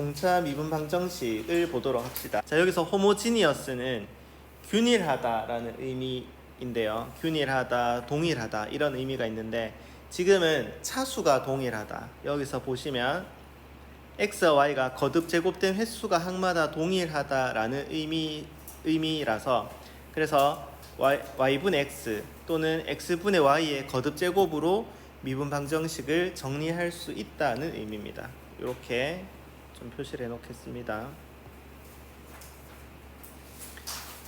동차 미분 방정식을 보도록 합시다. 자, 여기서 호모지니어스는 균일하다라는 의미인데요. 균일하다, 동일하다 이런 의미가 있는데 지금은 차수가 동일하다. 여기서 보시면 x와 y가 거듭 제곱된 횟수가 항마다 동일하다라는 의미 의미라서 그래서 y, y분의 x 또는 x분의 y의 거듭 제곱으로 미분 방정식을 정리할 수 있다는 의미입니다. 이렇게 좀 표시를 해 놓겠습니다.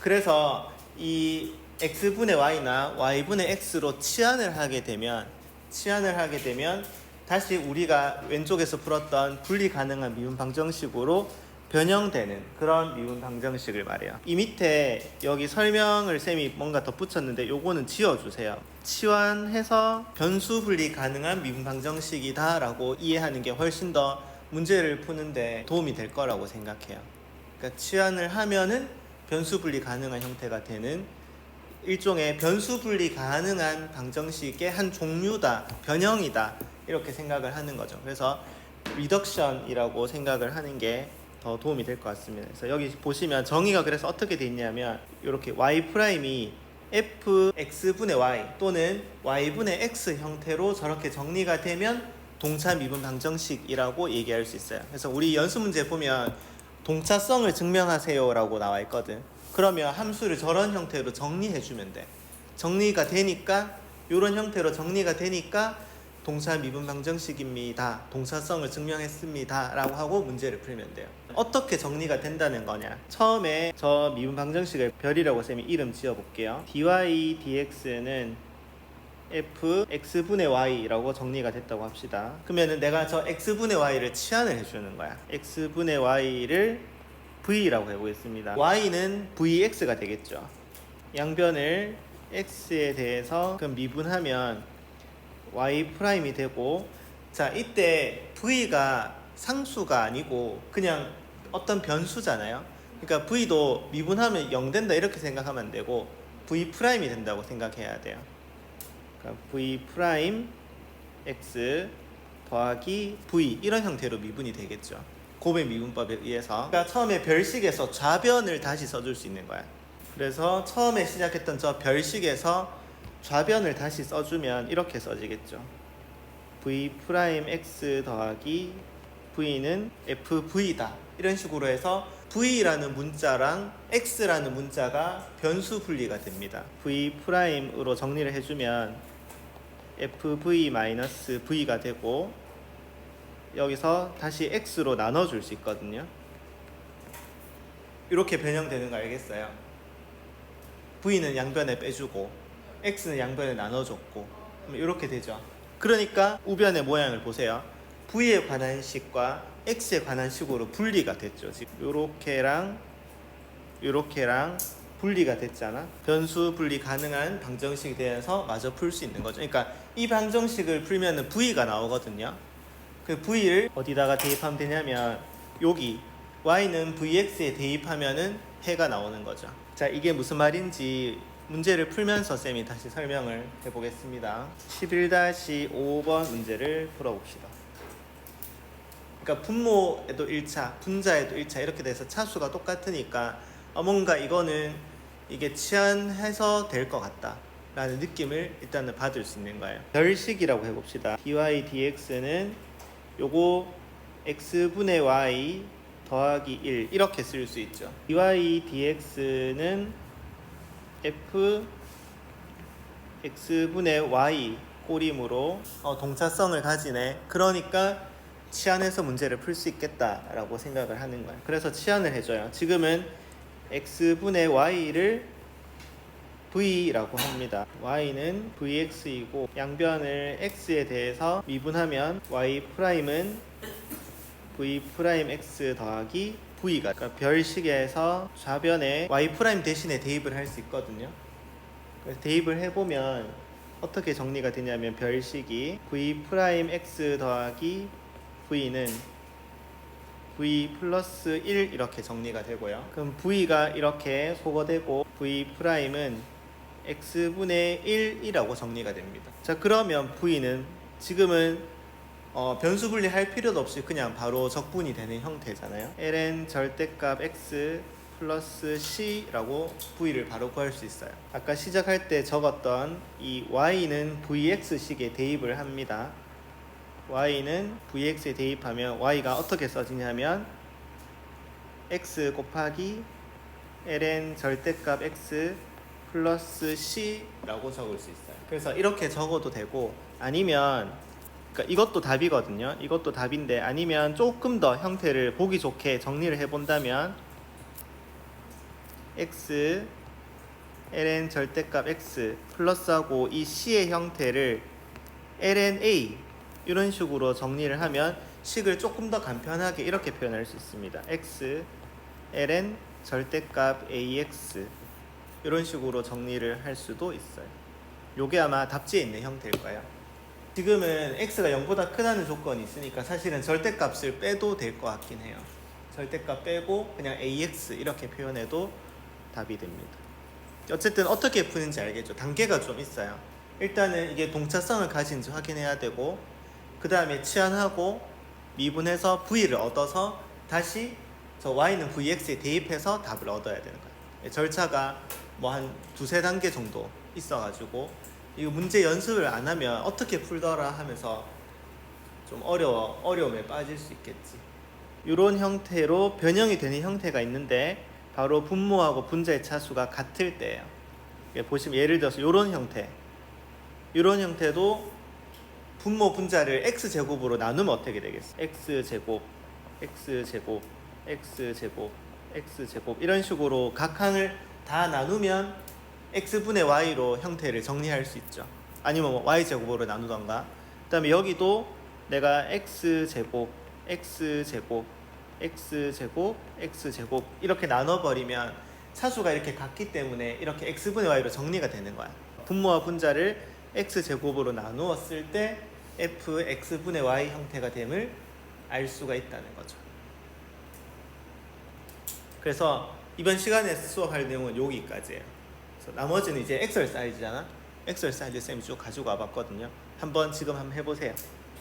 그래서 이 x분의 y나 y분의 x로 치환을 하게 되면 치환을 하게 되면 다시 우리가 왼쪽에서 풀었던 분리 가능한 미분 방정식으로 변형되는 그런 미분 방정식을 말해요. 이 밑에 여기 설명을 쌤이 뭔가 덧붙였는데 요거는 지워주세요. 치환해서 변수 분리 가능한 미분 방정식이다라고 이해하는 게 훨씬 더 문제를 푸는데 도움이 될 거라고 생각해요. 그러니까 치환을 하면은 변수 분리 가능한 형태가 되는 일종의 변수 분리 가능한 방정식의 한 종류다, 변형이다 이렇게 생각을 하는 거죠. 그래서 리덕션이라고 생각을 하는 게 더 도움이 될 것 같습니다. 그래서 여기 보시면 정의가 그래서 어떻게 돼 있냐면 이렇게 y 프라임이 f x 분의 y 또는 y 분의 x 형태로 저렇게 정리가 되면 동차 미분 방정식이라고 얘기할 수 있어요. 그래서 우리 연수 문제 보면 동차성을 증명하세요라고 나와 있거든. 그러면 함수를 저런 형태로 정리해 주면 돼. 정리가 되니까 이런 형태로 정리가 되니까 동사 미분 방정식입니다. 동사성을 증명했습니다. 라고 하고 문제를 풀면 돼요. 어떻게 정리가 된다는 거냐? 처음에 저 미분 방정식을 별이라고 쌤이 이름 지어 볼게요. dy dx는 f x분의 y라고 정리가 됐다고 합시다. 그러면은 내가 저 x분의 y를 치환을 해주는 거야. x분의 y를 v라고 해보겠습니다. y는 vx가 되겠죠. 양변을 x에 대해서 그럼 미분하면 y 프라임이 되고 자 이때 v가 상수가 아니고 그냥 어떤 변수잖아요. 그러니까 v도 미분하면 0 된다 이렇게 생각하면 안 되고 v 프라임이 된다고 생각해야 돼요. 그러니까 v 프라임 x 더하기 v 이런 형태로 미분이 되겠죠. 고배 미분법에 의해서. 그러니까 처음에 별식에서 좌변을 다시 써줄 수 있는 거야. 그래서 처음에 시작했던 저 별식에서 좌변을 다시 써주면 이렇게 써지겠죠. v 프라임 x 더하기 v는 fv다. 이런 식으로 해서 v라는 문자랑 x라는 문자가 변수 분리가 됩니다. v 프라임으로 정리를 해주면 fv 마이너스 v가 되고 여기서 다시 x로 나눠줄 수 있거든요. 이렇게 변형되는 거 알겠어요? v는 양변에 빼주고 x는 양변에 나눠줬고 이렇게 되죠. 그러니까 우변의 모양을 보세요. v에 관한 식과 x에 관한 식으로 분리가 됐죠. 지금 요렇게랑 요렇게랑 분리가 됐잖아. 변수 분리 가능한 방정식이 되어서 마저 풀 수 있는 거죠. 그러니까 이 방정식을 풀면은 v가 나오거든요. 그 v를 어디다가 대입하면 되냐면 여기 y는 vx에 대입하면은 해가 나오는 거죠. 자, 이게 무슨 말인지 문제를 풀면서 쌤이 다시 설명을 해보겠습니다. 11-5번 문제를 풀어봅시다. 그러니까 분모에도 1차, 분자에도 1차 이렇게 돼서 차수가 똑같으니까 어, 뭔가 이거는 이게 치환해서 될 것 같다. 라는 느낌을 일단은 받을 수 있는 거예요. 별식이라고 해봅시다. dy dx는 요거 x분의 y 더하기 1 이렇게 쓸 수 있죠. dy dx는 f x분의 y 꼬림으로 어, 동차성을 가지네. 그러니까 치환해서 문제를 풀 수 있겠다라고 생각을 하는 거예요. 그래서 치환을 해줘요. 지금은 x분의 y를 v라고 합니다. y는 vx이고 양변을 x에 대해서 미분하면 y 프라임은 v 프라임 x 더하기 v가 그러니까 별식에서 좌변에 y 프라임 대신에 대입을 할 수 있거든요. 그래서 대입을 해보면 어떻게 정리가 되냐면 별식이 v 프라임 x 더하기 v는 v 플러스 1 이렇게 정리가 되고요. 그럼 v가 이렇게 소거되고 v 프라임은 x분의 1이라고 정리가 됩니다. 자 그러면 v는 지금은 어, 변수 분리할 필요도 없이 그냥 바로 적분이 되는 형태잖아요. ln 절대값 x 플러스 c라고 v를 바로 구할 수 있어요. 아까 시작할 때 적었던 이 y는 vx식에 대입을 합니다. Y는 vx에 대입하면 y가 어떻게 써지냐면 x 곱하기 ln 절대값 x 플러스 c라고 적을 수 있어요. 그래서 이렇게 적어도 되고 아니면 그러니까 이것도 답이거든요. 이것도 답인데 아니면 조금 더 형태를 보기 좋게 정리를 해본다면 x ln 절대값 x 플러스하고 이 c의 형태를 ln a 이런 식으로 정리를 하면 식을 조금 더 간편하게 이렇게 표현할 수 있습니다. x ln 절대값 ax 이런 식으로 정리를 할 수도 있어요. 요게 아마 답지에 있는 형태일 거예요. 지금은 x가 0보다 크다는 조건이 있으니까 사실은 절대값을 빼도 될 것 같긴 해요. 절대값 빼고 그냥 ax 이렇게 표현해도 답이 됩니다. 어쨌든 어떻게 푸는지 알겠죠? 단계가 좀 있어요. 일단은 이게 동차성을 가진지 확인해야 되고 그 다음에 치환하고 미분해서 v를 얻어서 다시 저 y는 vx에 대입해서 답을 얻어야 되는 거예요. 예, 절차가 뭐 한 두세 단계 정도 있어가지고 이거 문제 연습을 안 하면 어떻게 풀더라 하면서 좀 어려워 어려움에 빠질 수 있겠지. 이런 형태로 변형이 되는 형태가 있는데 바로 분모하고 분자의 차수가 같을 때예요. 예, 보시면 예를 들어서 이런 형태, 이런 형태도 분모 분자를 x 제곱으로 나누면 어떻게 되겠어? x 제곱, x 제곱, x 제곱, x 제곱 이런 식으로 각 항을 다 나누면 x 분의 y로 형태를 정리할 수 있죠. 아니면 뭐 y 제곱으로 나누던가. 그 다음에 여기도 내가 x 제곱, x 제곱, x 제곱, x 제곱 이렇게 나눠버리면 차수가 이렇게 같기 때문에 이렇게 x 분의 y로 정리가 되는 거야. 분모와 분자를 x 제곱으로 나누었을 때 f x 분의 y 형태가 됨을 알 수가 있다는 거죠. 그래서 이번 시간에 수업할 내용은 여기까지예요. 그래서 나머지는 이제 엑셀 사이즈잖아. 엑셀 사이즈 쌤이 쭉 가지고 와봤거든요. 한번 지금 한번 해보세요.